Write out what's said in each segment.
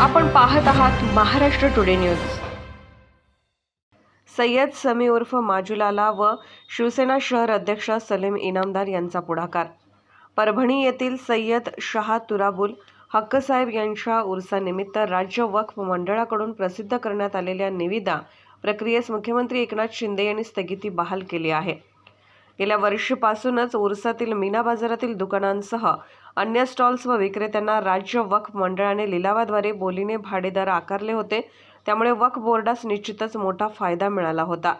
आपण पाहत आहात महाराष्ट्र टुडे न्यूज सय्यद समी उर्फ माजुलाला व शिवसेना शहर अध्यक्ष सलीम इनामदार यांचा पुढाकार. परभणी येथील सय्यद शहा तुराबुल हक्कसाहेब यांच्या उर्सानिमित्त राज्य वक्फ मंडळाकडून प्रसिद्ध करण्यात आलेल्या निविदा प्रक्रियेस मुख्यमंत्री एकनाथ शिंदे यांनी स्थगिती बहाल केली आहे. गेल्या वर्षीपासूनच उरसातील मीना बाजारातील दुकानांसह अन्य स्टॉल्स व विक्रेत्यांना राज्य वक्फ मंडळाने लिलावाद्वारे बोलीने भाडेदार आकारले होते. त्यामुळे वक्फ बोर्डास निश्चितच मोठा फायदा मिळाला होता.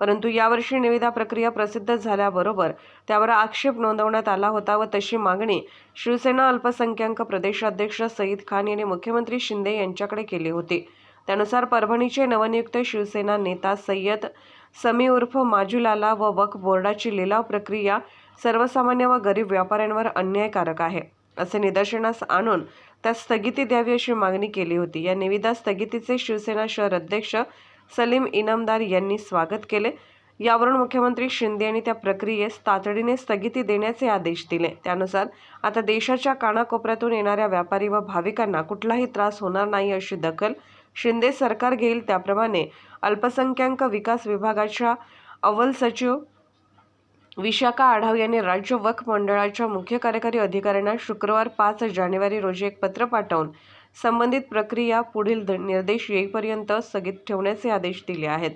परंतु यावर्षी निविदा प्रक्रिया प्रसिद्ध झाल्याबरोबर त्यावर आक्षेप नोंदवण्यात आला होता व तशी मागणी शिवसेना अल्पसंख्याक प्रदेशाध्यक्ष सईद खान यांनी मुख्यमंत्री शिंदे यांच्याकडे केली होती. त्यानुसार परभणीचे नवनियुक्त शिवसेना नेता सय्यद समी उर्फ माजुलाला व वक्फ बोर्डाची लिलाव प्रक्रिया सर्वसामान्य व गरीब व्यापाऱ्यांवर अन्यायकारक आहे असे निदर्शनास आणून त्यास स्थगिती द्यावी अशी मागणी केली होती. या निविदा स्थगितीचे शिवसेना शहर अध्यक्ष सलीम इनामदार यांनी स्वागत केले. यावरून मुख्यमंत्री शिंदे यांनी त्या प्रक्रियेस तातडीने स्थगिती देण्याचे आदेश दिले. त्यानुसार आता देशाच्या कानाकोपऱ्यातून येणाऱ्या व्यापारी व भाविकांना कुठलाही त्रास होणार नाही अशी दखल शिंदे सरकार घेईल त्याप्रमाणे अल्पसंख्याक विकास विभागाच्या अव्वल सचिव विशाखा आढाव यांनी राज्य वक्फ मंडळाच्या मुख्य कार्यकारी अधिकाऱ्यांना शुक्रवार पाच जानेवारी रोजी एक पत्र पाठवून संबंधित प्रक्रिया पुढील द- निर्देश येईपर्यंत स्थगित ठेवण्याचे आदेश दिले आहेत.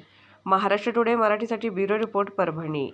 महाराष्ट्र टुडे मराठीसाठी ब्युरो रिपोर्ट परभणी.